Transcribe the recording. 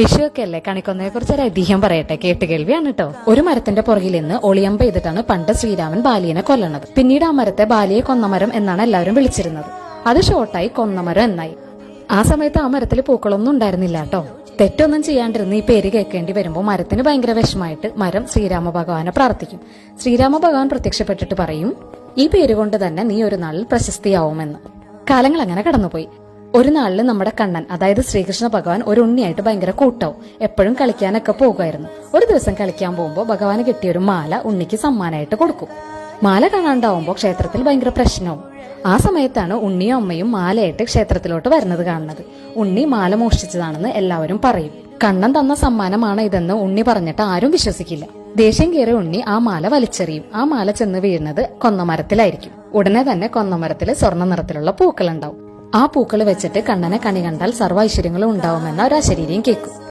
വിഷുവൊക്കെ അല്ലേ കണിക്കൊന്നയെ കുറിച്ച് ഒരു ഐതിഹ്യം പറയട്ടെ. കേട്ട് കേൾവിയാണ് കേട്ടോ ഒരു മരത്തിന്റെ പുറകിൽ നിന്ന് ഒളിയമ്പ ചെയ്തിട്ടാണ് പണ്ട് ശ്രീരാമൻ ബാലിയനെ കൊല്ലണത്. പിന്നീട് ആ മരത്തെ ബാലിയെ കൊന്നമരം എന്നാണ് എല്ലാവരും വിളിച്ചിരുന്നത്. അത് ഷോർട്ടായി കൊന്നമരം എന്നായി. ആ സമയത്ത് ആ മരത്തിൽ പൂക്കളൊന്നും ഉണ്ടായിരുന്നില്ല കേട്ടോ തെറ്റൊന്നും ചെയ്യാണ്ടിരുന്ന് ഈ പേര് കേൾക്കേണ്ടി വരുമ്പോൾ മരത്തിന് ഭയങ്കര വിഷമായിട്ട് മരം ശ്രീരാമ ഭഗവാനെ പ്രാർത്ഥിക്കും. ശ്രീരാമ ഭഗവാൻ പ്രത്യക്ഷപ്പെട്ടിട്ട് പറയും ഈ പേര് കൊണ്ട് തന്നെ നീ ഒരു നാളിൽ പ്രശസ്തിയാവുമെന്ന്. കാലങ്ങൾ അങ്ങനെ കടന്നുപോയി. ഒരു നാളിൽ നമ്മുടെ കണ്ണൻ അതായത് ശ്രീകൃഷ്ണ ഭഗവാൻ ഒരു ഉണ്ണിയായിട്ട് ഭയങ്കര കൂട്ടാവും. എപ്പോഴും കളിക്കാനൊക്കെ പോകുമായിരുന്നു. ഒരു ദിവസം കളിക്കാൻ പോകുമ്പോൾ ഭഗവാന് കിട്ടിയ ഒരു മാല ഉണ്ണിക്ക് സമ്മാനമായിട്ട് കൊടുക്കും. മാല കാണാണ്ടാവുമ്പോൾ ക്ഷേത്രത്തിൽ ഭയങ്കര പ്രശ്നവും. ആ സമയത്താണ് ഉണ്ണിയും അമ്മയും മാലയായിട്ട് ക്ഷേത്രത്തിലോട്ട് വരുന്നത് കാണുന്നത്. ഉണ്ണി മാല മോഷ്ടിച്ചതാണെന്ന് എല്ലാവരും പറയും. കണ്ണൻ തന്ന സമ്മാനമാണ് ഇതെന്ന് ഉണ്ണി പറഞ്ഞിട്ട് ആരും വിശ്വസിക്കില്ല. ദേഷ്യം കയറി ഉണ്ണി ആ മാല വലിച്ചെറിയും. ആ മാല ചെന്ന് വീഴുന്നത് കൊന്നമരത്തിലായിരിക്കും. ഉടനെ തന്നെ കൊന്നമരത്തിൽ സ്വർണ നിറത്തിലുള്ള പൂക്കൾ ഉണ്ടാവും ആ പൂക്കൾ വെച്ചിട്ട് കണ്ണനെ കണി കണ്ടാൽ സർവ ഐശ്വര്യങ്ങളും ഉണ്ടാവുമെന്ന ഒരു അശരീരിയും കേൾക്കും.